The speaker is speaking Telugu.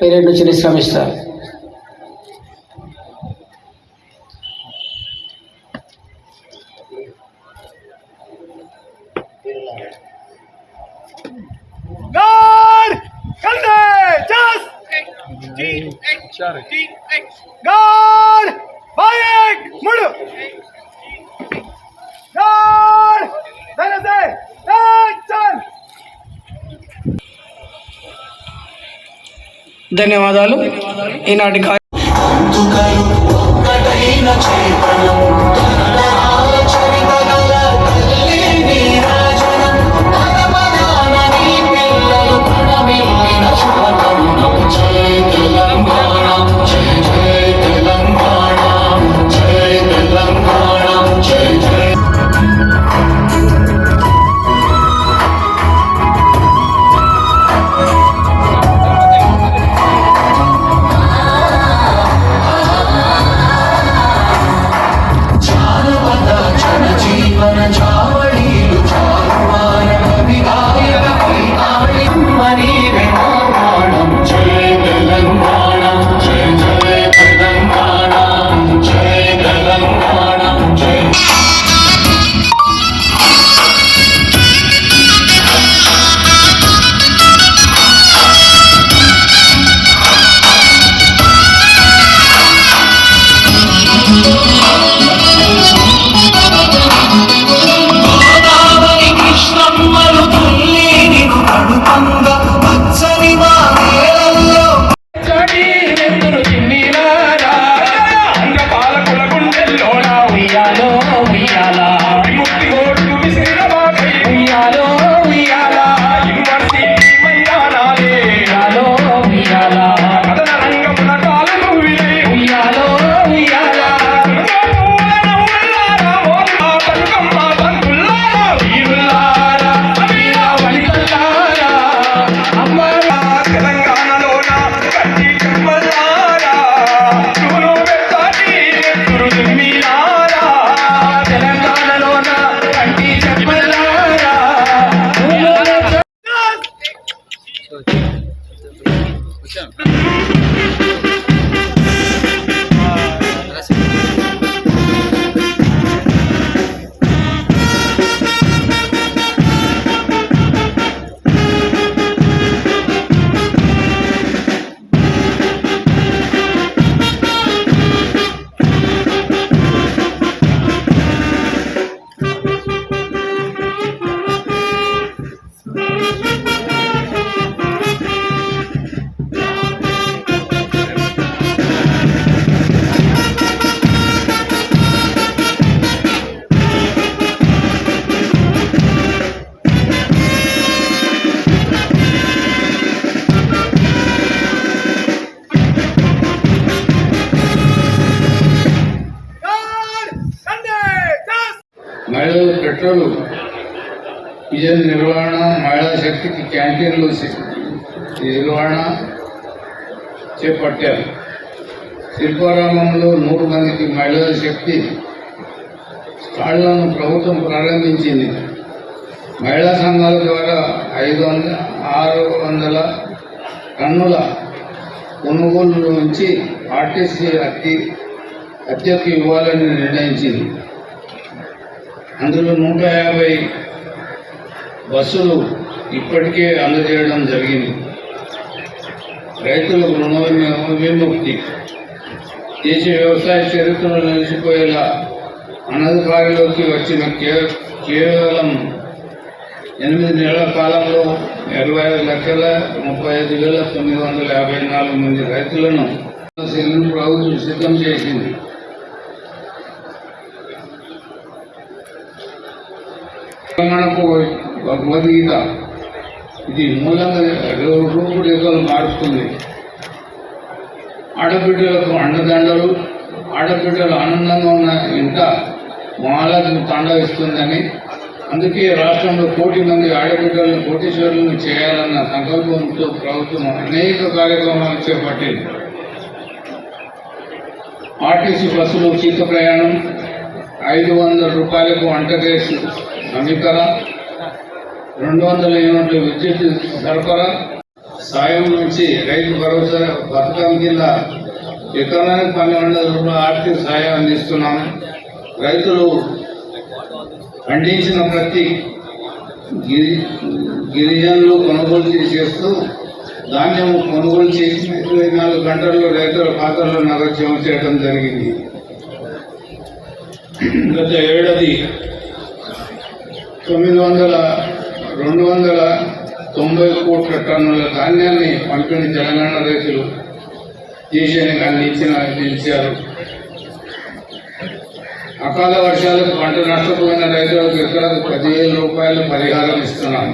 పీరియడ్ నుంచి నిష్క్రమిస్తారు Guard! Kalde! Just! Guard! Bayek! ధన్యవాదాలు. ఈనాటి మహిళలు పెట్రోల్ విజయ నిర్వహణ మహిళా శక్తికి క్యాంటీన్లు నిర్వహణ చేపట్టారు. శిల్పారామంలో నూరు మందికి మహిళల శక్తి స్టాళ్ళను ప్రభుత్వం ప్రారంభించింది. మహిళా సంఘాల ద్వారా ఐదు వందల ఆరు వందల టన్నుల కొనుగోలు నుంచి ఆర్టీసీ అతి అద్దెకు ఇవ్వాలని నిర్ణయించింది. అందులో నూట యాభై బస్సులు ఇప్పటికే అందజేయడం జరిగింది. రైతులకు రుణ విముక్తి దేశ వ్యవసాయ చరిత్రను నిలిచిపోయేలా అనధికారిలోకి వచ్చిన కే కేవలం ఎనిమిది నెలల కాలంలో ఇరవై ఐదు లక్షల ముప్పై ఐదు వేల తొమ్మిది వందల యాభై నాలుగు మంది రైతులను ప్రభుత్వం సిద్ధం చేసింది. తెలంగాణకు భగవద్గీత. ఇది మూలంగా రూపుడు రూపురేఖలు మారుస్తుంది. ఆడబిడ్డలకు అండదండలు ఆడబిడ్డలు ఆనందంగా ఉన్న ఇంట మహాలక్ష్మి తాండవిస్తుందని అందుకే రాష్ట్రంలో కోటి మంది ఆడబిడ్డలను కోటీశ్వరులను చేయాలన్న సంకల్పంతో ప్రభుత్వం అనేక కార్యక్రమాలు చేపట్టింది. ఆర్టీసీ బస్సులో ఉచిత ప్రయాణం ఐదు వందల రూపాయలకు వంట గ్యాస్ సమీకరణ రెండు వందల యూనిట్ల విద్యుత్ సరఫరా సాయం నుంచి రైతు భరోసా పథకం కింద ఎకరానికి పన్నెండు వందల ఆర్థిక సాయం అందిస్తున్నాము. రైతులు పండించిన ప్రతి గిరి గిరిజనులు కొనుగోలు చేస్తూ ధాన్యం కొనుగోలు చేసి ఇరవై నాలుగు గంటల్లో రైతుల ఖాతాల్లో నగదు జమ చేయడం జరిగింది. గత ఏడాది తొమ్మిది వందల రెండు వందల తొంభై కోట్ల టన్నుల ధాన్యాన్ని పంపిణీ తెలంగాణ రైతులు దేశానికి అందించిన నిలిచారు అకాల వర్షాలకు పంట నష్టపోయిన రైతులకు ఎకరాకు పదివేల రూపాయలు పరిహారం ఇస్తున్నాం.